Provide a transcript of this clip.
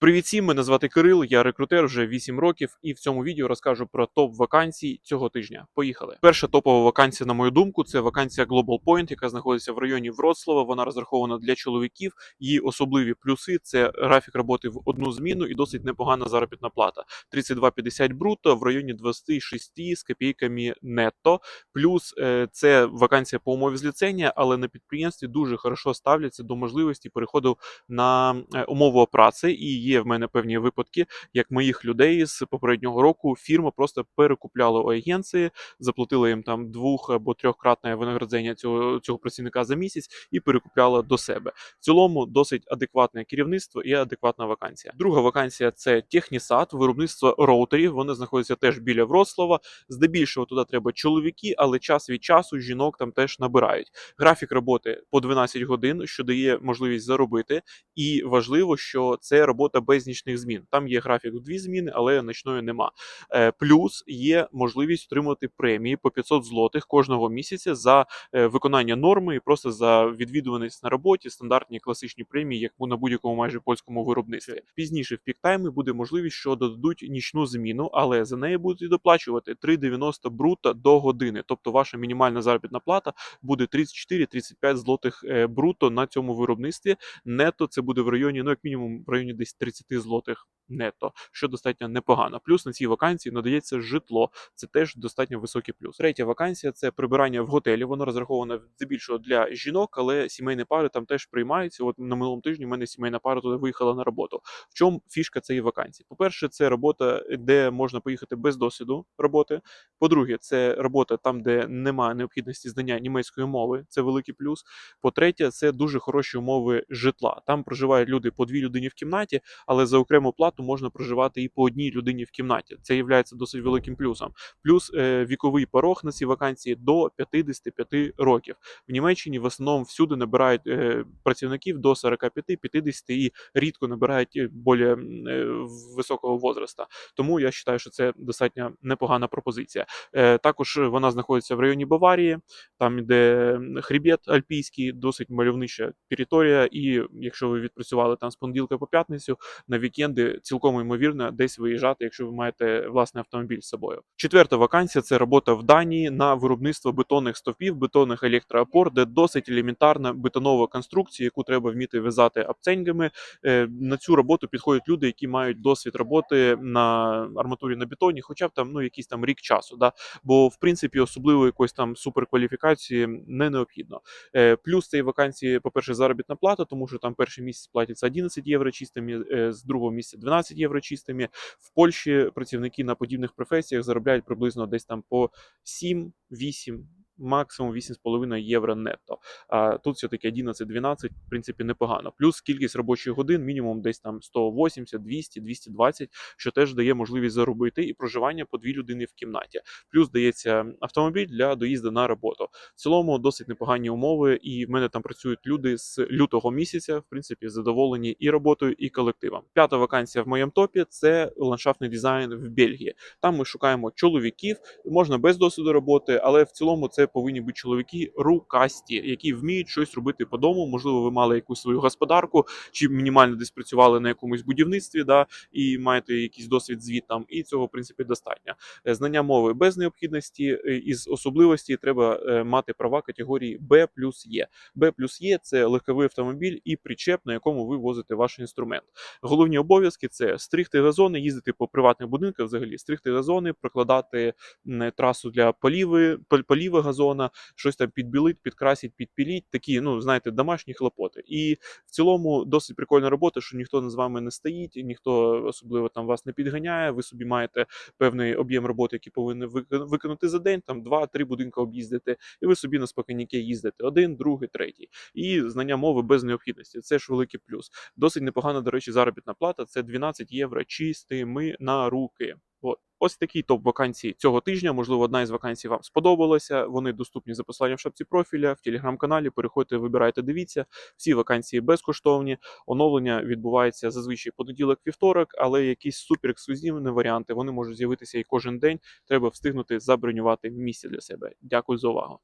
Привіт всім, мене звати Кирил, я рекрутер вже 8 років, і в цьому відео розкажу про топ вакансій цього тижня. Поїхали. Перша топова вакансія, на мою думку, це вакансія Global Point, яка знаходиться в районі Вроцлава. Вона розрахована для чоловіків. Її особливі плюси це графік роботи в одну зміну і досить непогана заробітна плата. 32,50 бруто в районі 26 з копійками нетто. Плюс е, це вакансія по умові зліцення, але на підприємстві дуже хорошо ставляться до можливості переходу на е, умову праці. І є в мене певні випадки, як моїх людей з попереднього року фірма просто перекупляла у агенції, заплатила їм там двох або трьохкратне винагородження цього, цього працівника за місяць і перекупляла до себе. В цілому досить адекватне керівництво і адекватна вакансія. Друга вакансія це технісад, виробництво роутерів. Вони знаходяться теж біля Вроцлава. Здебільшого туди треба чоловіки, але час від часу жінок там теж набирають. Графік роботи по 12 годин, що дає можливість заробити. І важливо, що це робота без нічних змін. Там є графік в дві зміни, але ночної нема. Е, Плюс є можливість отримати премії по 500 злотих кожного місяця за е, виконання норми і просто за відвідуваність на роботі, стандартні класичні премії, як на будь-якому майже польському виробництві. Пізніше в піктаймі буде можливість, що додадуть нічну зміну, але за неї будуть доплачувати 3,90 бруто до години. Тобто ваша мінімальна заробітна плата буде 34-35 злотих е, бруто на цьому виробництві. Нето це буде в районі, ну як мінімум, в районі десь 30 злотих нето, що достатньо непогано. Плюс на цій вакансії надається житло. Це теж достатньо високий плюс. Третя вакансія це прибирання в готелі. Воно розраховано здебільшого для жінок, але сімейні пари там теж приймаються. От на минулому тижні в мене сімейна пара туди виїхала на роботу. В чому фішка цієї вакансії? По-перше, це робота, де можна поїхати без досвіду роботи. По-друге, це робота там, де немає необхідності знання німецької мови. Це великий плюс. По-третє, це дуже хороші умови житла. Там проживають люди по дві людині в кімнаті, але за окрему плату можна проживати і по одній людині в кімнаті. Це є досить великим плюсом. Плюс е, віковий порог на цій вакансії до 55 років. В Німеччині в основному всюди набирають е, працівників до 45-50 і рідко набирають е, більш високого возраста. Тому я вважаю, що це достатньо непогана пропозиція. Також вона знаходиться в районі Баварії, там де хребет альпійський, досить мальовнича територія. І якщо ви відпрацювали там з понеділка по п'ятницю, на вікенди цілком ймовірно десь виїжджати, якщо ви маєте власний автомобіль з собою. Четверта вакансія це робота в Данії на виробництво бетонних стовпів, бетонних електроопор, де досить елементарна бетонова конструкція, яку треба вміти в'язати апценгами. Е, На цю роботу підходять люди, які мають досвід роботи на арматурі на бетоні, хоча б там ну якийсь там рік часу. Да? Бо в принципі особливо якоїсь там суперкваліфікації не необхідно. Е, Плюс цієї вакансії, по-перше, заробітна плата, тому що там перший місяць платиться 11 євро чистими, е, з другого місяця 12 євро чистими. В Польщі працівники на подібних професіях заробляють приблизно десь там по 7-8 максимум 8,5 євро нетто. А тут все-таки 11-12, в принципі, непогано. Плюс кількість робочих годин, мінімум десь там 180, 200, 220, що теж дає можливість заробити і проживання по дві людини в кімнаті. Плюс дається автомобіль для доїзду на роботу. В цілому досить непогані умови, і в мене там працюють люди з лютого місяця, в принципі, задоволені і роботою, і колективом. П'ята вакансія в моєму топі це ландшафтний дизайн в Бельгії. Там ми шукаємо чоловіків, можна без досвіду роботи, але в цілому це повинні бути чоловіки рукасті, які вміють щось робити по дому. Можливо, ви мали якусь свою господарку, чи мінімально десь працювали на якомусь будівництві, да, і маєте якийсь досвід звідтам, і цього в принципі достатньо. Е, Знання мови без необхідності е, із особливості треба е, мати права категорії Б плюс Є. Б Є це легковий автомобіль і причеп, на якому ви возите ваш інструмент. Головні обов'язки це стригти газони, їздити по приватних будинках, взагалі стригти газони, прокладати трасу для поліви, пол- поліви газона, щось там підбілить, підкрасить, підпіліть. Такі, ну знаєте, домашні хлопоти. І в цілому досить прикольна робота, що ніхто з вами не стоїть, ніхто особливо там вас не підганяє. Ви собі маєте певний об'єм роботи, який повинен вик- виконати за день, там два-три будинки об'їздити, і ви собі на спокійніки їздите один, другий, третій. І знання мови без необхідності. Це ж великий плюс. Досить непогана, до речі, заробітна плата. Це 12 євро чистими на руки. Ось такий топ вакансій цього тижня. Можливо, одна із вакансій вам сподобалася. Вони доступні за посиланням в шапці профіля в телеграм-каналі. Переходьте, вибирайте, дивіться. Всі вакансії безкоштовні. Оновлення відбувається зазвичай понеділок-вівторок, але якісь супер ексклюзивні варіанти вони можуть з'явитися і кожен день. Треба встигнути забронювати місце для себе. Дякую за увагу.